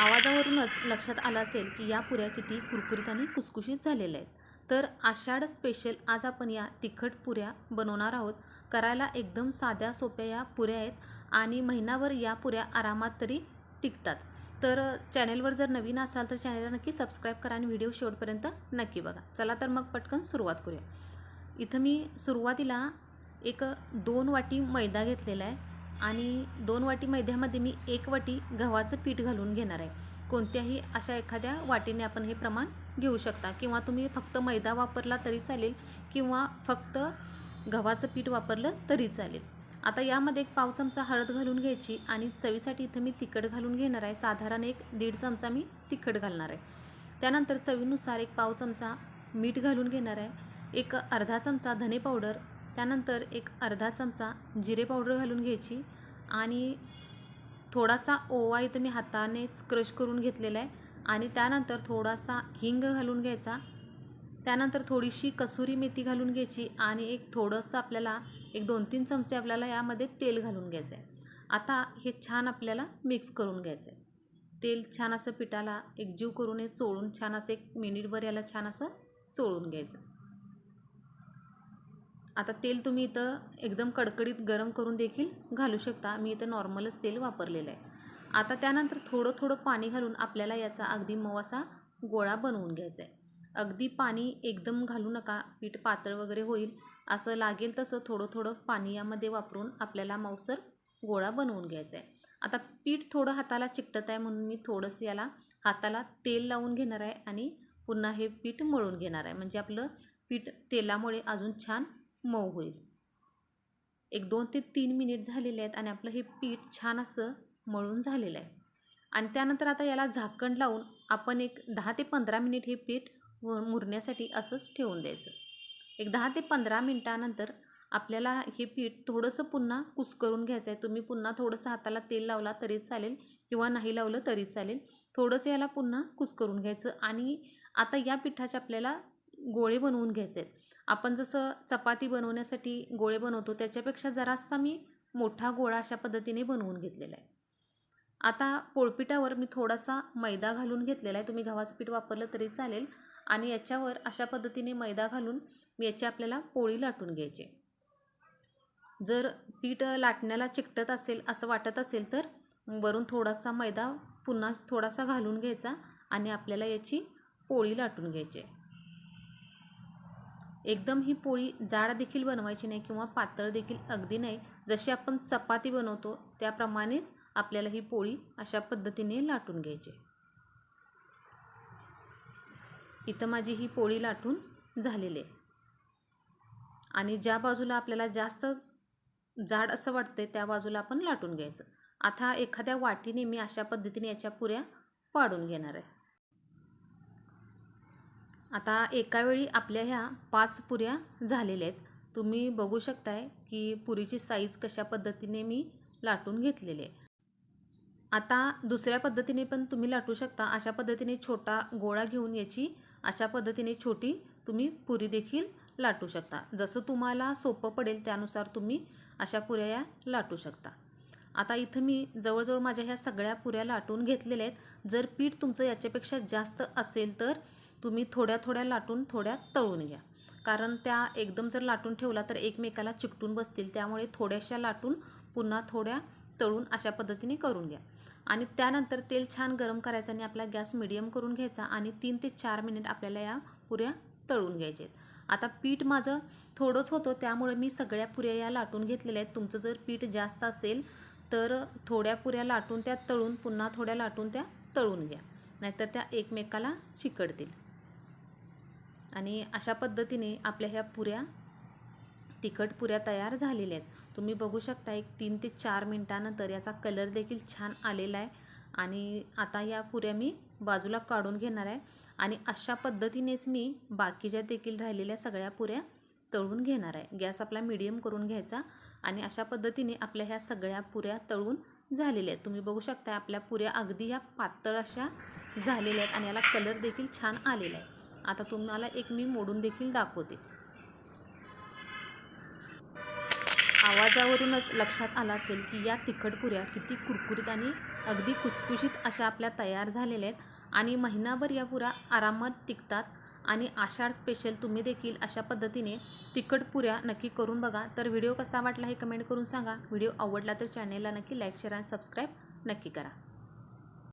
आवाजावरूनच लक्षात आलं असेल की या पुऱ्या किती कुरकुरीत आणि कुसकुशीत झालेल्या आहेत. तर आषाढ स्पेशल आज आपण या तिखट पुऱ्या बनवणार आहोत. करायला एकदम साध्या सोप्या या पुऱ्या आहेत आणि महिनाभर या पुऱ्या आरामात तरी टिकतात. तर चॅनेलवर जर नवीन असाल तर चॅनेलला नक्की सबस्क्राईब करा आणि व्हिडिओ शेवटपर्यंत नक्की बघा. चला तर मग पटकन सुरुवात करूया. इथं मी सुरुवातीला एक दोन वाटी मैदा घेतलेला आहे. आणि दोन वाटी मैद्यामध्ये मी एक वाटी गव्हाचं पीठ घालून घेणार आहे. कोणत्याही अशा एखाद्या वाटीने आपण हे प्रमाण घेऊ शकता. किंवा तुम्ही फक्त मैदा वापरला तरी चालेल किंवा फक्त गव्हाचं पीठ वापरलं तरी चालेल. आता यामध्ये एक पाव चमचा हळद घालून घ्यायची आणि चवीसाठी इथं मी तिखट घालून घेणार आहे. साधारण एक दीड चमचा मी तिखट घालणार आहे. त्यानंतर चवीनुसार एक पाव चमचा मीठ घालून घेणार आहे. एक अर्धा चमचा धने पावडर त्यानंतर एक अर्धा चमचा जिरे पावडर घालून घ्यायची आणि थोडासा ओवा इथं मी हातानेच क्रश करून घेतलेला आहे. आणि त्यानंतर थोडासा हिंग घालून घ्यायचा. त्यानंतर थोडीशी कसुरी मेथी घालून घ्यायची आणि एक थोडंसं आपल्याला एक दोन तीन चमचे आपल्याला यामध्ये तेल घालून घ्यायचं आहे. आता हे छान आपल्याला मिक्स करून घ्यायचं आहे. तेल छान असं पिठाला एकजीव करून हे चोळून छान असं एक मिनिटभर याला छान असं चोळून घ्यायचं आता तेल तुम्ही इथं एकदम कडकडीत गरम करून देखील घालू शकता. मी इथं नॉर्मलच तेल वापरलेलं आहे. आता त्यानंतर थोडं थोडं पाणी घालून आपल्याला याचा अगदी मऊ असा गोळा बनवून घ्यायचा आहे. अगदी पाणी एकदम घालू नका. पीठ पातळ वगैरे होईल. असं लागेल तसं थोडं थोडं पाणी यामध्ये वापरून आपल्याला मऊसर गोळा बनवून घ्यायचा आहे. आता पीठ थोडं हाताला चिकटत आहे म्हणून मी थोडंसं याला हाताला तेल लावून घेणार आहे आणि पुन्हा हे पीठ मळून घेणार आहे. म्हणजे आपलं पीठ तेलामुळे अजून छान मऊ होईल. एक दोन ते तीन मिनिट झालेले आहेत आणि आपलं हे पीठ छान असं मळून झालेलं आहे. आणि त्यानंतर आता याला झाकण लावून आपण एक दहा ते पंधरा मिनिट हे पीठ मुरण्यासाठी असंच ठेवून द्यायचं. एक दहा ते पंधरा मिनटानंतर आपल्याला हे पीठ थोडंसं पुन्हा कुस्करून घ्यायचं आहे तुम्ही पुन्हा थोडंसं हाताला तेल लावला तरी चालेल किंवा नाही लावलं तरी चालेल. थोडंसं याला पुन्हा कुस्करून घ्यायचं आणि आता या पिठाचे आपल्याला गोळे बनवून घ्यायचे आहेत आपण जसं चपाती बनवण्यासाठी गोळे बनवतो त्याच्यापेक्षा जरासा मी मोठा गोळा अशा पद्धतीने बनवून घेतलेला आहे. आता पोळपिठावर मी थोडासा मैदा घालून घेतलेला आहे. तुम्ही गव्हाचं पीठ वापरलं तरी चालेल. आणि याच्यावर अशा पद्धतीने मैदा घालून मी याची आपल्याला पोळी लाटून घ्यायची जर पीठ लाटण्याला चिकटत असेल असं वाटत असेल तर वरून थोडासा मैदा पुन्हा थोडासा घालून घ्यायचा आणि आपल्याला याची पोळी लाटून घ्यायची एकदम ही पोळी जाड देखील बनवायची नाही किंवा पातळ देखील अगदी नाही. जशी आपण चपाती बनवतो त्याप्रमाणेच आपल्याला ही पोळी अशा पद्धतीने लाटून घ्यायची. इथं माझी ही पोळी लाटून झालेली आहे. आणि ज्या बाजूला आपल्याला जास्त जाड असं वाटते त्या बाजूला आपण लाटून घ्यायचं. आता एखाद्या वाटीने मी अशा पद्धतीने याच्या पुऱ्या पाडून घेणार आहे. आता एका वेळी आपल्या ह्या पाच पुऱ्या झालेल्या आहेत. तुम्ही बघू शकताय की पुरीची साईज कशा पद्धतीने मी लाटून घेतलेली आहे. आता दुसऱ्या पद्धतीने पण तुम्ही लाटू शकता. अशा पद्धतीने छोटा गोळा घेऊन याची अशा पद्धतीने छोटी तुम्ही पुरी देखील लाटू शकता. जसं तुम्हाला सोपं पडेल त्यानुसार तुम्ही अशा पुऱ्या या लाटू शकता. आता इथं मी जवळजवळ माझ्या ह्या सगळ्या पुऱ्या लाटून घेतलेल्या आहेत. जर पीठ तुमचं याच्यापेक्षा जास्त असेल तर तुम्ही थोड्या थोड्या लाटून थोड्या तळून घ्या. कारण त्या एकदम जर लाटून ठेवला तर एकमेकाला चिकटून बसतील. त्यामुळे थोड्याशा लाटून पुन्हा थोड्या तळून अशा पद्धतीने करून घ्या. आणि त्यानंतर तेल छान गरम करायचं आणि आपला गॅस मिडियम करून घ्यायचा आणि तीन ते चार मिनिट आपल्याला या पुऱ्या तळून घ्यायच्या आहेत आता पीठ माझं थोडंच होतं त्यामुळे मी सगळ्या पुऱ्या या लाटून घेतलेल्या आहेत. तुमचं जर पीठ जास्त असेल तर थोड्या पुऱ्या लाटून त्या तळून पुन्हा थोड्या लाटून त्या तळून घ्या. नाहीतर त्या एकमेकाला चिकटतील. आणि अशा पद्धतीने आपल्या ह्या पुऱ्या तिखट पुऱ्या तयार झालेल्या आहेत. तुम्ही बघू शकता एक तीन ते चार मिनटानंतर याचा कलर देखील छान आलेला आहे. आणि आता या पुऱ्या मी बाजूला काढून घेणार आहे. आणि अशा पद्धतीनेच मी बाकीच्या देखील राहिलेल्या सगळ्या पुऱ्या तळून घेणार आहे. गॅस आपला मिडियम करून घ्यायचा आणि अशा पद्धतीने आपल्या ह्या सगळ्या पुऱ्या तळून झालेल्या आहेत. तुम्ही बघू शकता आपल्या पुऱ्या अगदी ह्या पातळ अशा झालेल्या आहेत आणि याला कलर देखील छान आलेला आहे. आता तुम्हाला एक मी मोडून देखील दाखवते. आवाजावरूनच लक्षात आलं असेल की या तिखट पुऱ्या किती कुरकुरीत आणि अगदी कुसकुशीत अशा आपल्या तयार झालेल्या आहेत आणि महिनाभर या पुऱ्या आरामात टिकतात आणि आषाढ स्पेशल तुम्ही देखील अशा पद्धतीने तिखट पुऱ्या नक्की करून बघा. तर व्हिडिओ कसा वाटला हे कमेंट करून सांगा. व्हिडिओ आवडला तर चॅनेलला नक्की लाईक शेअर आणि सबस्क्राईब नक्की करा.